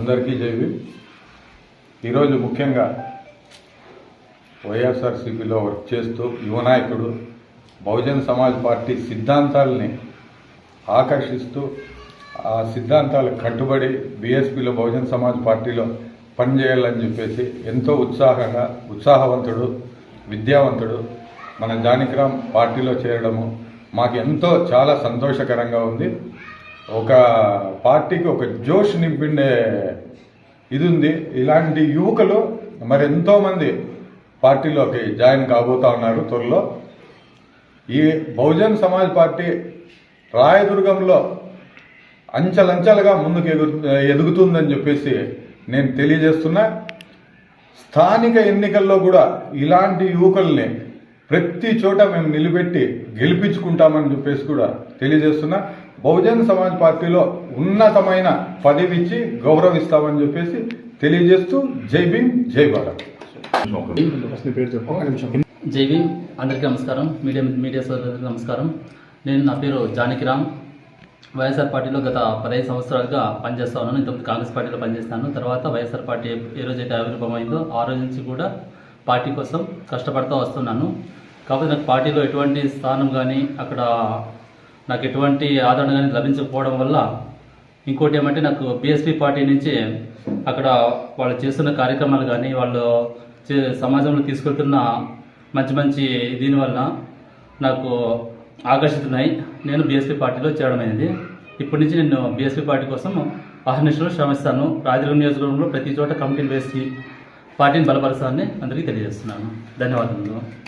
అందరికీ జైవి ఈరోజు ముఖ్యంగా వైఎస్ఆర్సీపీలో వర్క్ చేస్తూ యువనాయకుడు బహుజన్ సమాజ్ పార్టీ సిద్ధాంతాలని ఆకర్షిస్తూ ఆ సిద్ధాంతాలకు కట్టుబడి బీఎస్పీలో బహుజన్ సమాజ్ పార్టీలో పనిచేయాలని చెప్పేసి ఎంతో ఉత్సాహంగా ఉత్సాహవంతుడు విద్యావంతుడు మన జానికరామ్ పార్టీలో చేరడము మాకు ఎంతో చాలా సంతోషకరంగా ఉంది. ఒక పార్టీకి ఒక జోష్ నింపిండే ఇది ఉంది ఇలాంటి యువకులు మరి ఎంతోమంది పార్టీలోకి జాయిన్ కాబోతా ఉన్నారు త్వరలో. ఈ బహుజన్ సమాజ్ పార్టీ రాయదుర్గంలో అంచెలంచెలుగా ముందుకు ఎగురు ఎదుగుతుందని చెప్పేసి నేను తెలియజేస్తున్నా. స్థానిక ఎన్నికల్లో కూడా ఇలాంటి యువకుల్ని ప్రతి చోట మేము నిలబెట్టి గెలిపించుకుంటామని చెప్పేసి కూడా తెలియజేస్తున్నా. బహుజన్ సమాజ్ పార్టీలో ఉన్నతమైన పదవి ఇచ్చి గౌరవిస్తామని చెప్పేసి తెలియజేస్తూ జై భీమ్ జై భారత్. జై భీమ్ అందరికీ నమస్కారం. మీడియా మీడియా సోదరులకు నమస్కారం. నేను నా పేరు జానకిరామ్. వైఎస్ఆర్ పార్టీలో గత పదహైదు సంవత్సరాలుగా పనిచేస్తా ఉన్నాను. ఇంతకుముందు కాంగ్రెస్ పార్టీలో పనిచేస్తాను. తర్వాత వైఎస్ఆర్ పార్టీ ఏ రోజైతే ఆవిర్భావం అయిందో ఆ రోజు నుంచి కూడా పార్టీ కోసం కష్టపడుతూ వస్తున్నాను. కాకపోతే నాకు పార్టీలో ఎటువంటి స్థానం కానీ అక్కడ నాకు ఎటువంటి ఆదరణ కానీ లభించకపోవడం వల్ల ఇంకోటి ఏమంటే నాకు బీఎస్పీ పార్టీ నుంచి అక్కడ వాళ్ళు చేస్తున్న కార్యక్రమాలు కానీ వాళ్ళు చే- సమాజంలో తీసుకెళ్తున్న మంచి మంచి దీనివల్ల నాకు ఆకర్షితున్నాయి. నేను బీఎస్పీ పార్టీలో చేరడమైనది ఇప్పటి నుంచి నేను బీఎస్పీ పార్టీ కోసం అహర్నిశలు శ్రమిస్తాను. రాజదుర్గం నియోజకవర్గంలో ప్రతి చోట కమిటీలు వేసి పార్టీని బలపరచాలని అందరికీ తెలియజేస్తున్నాను. ధన్యవాదములు.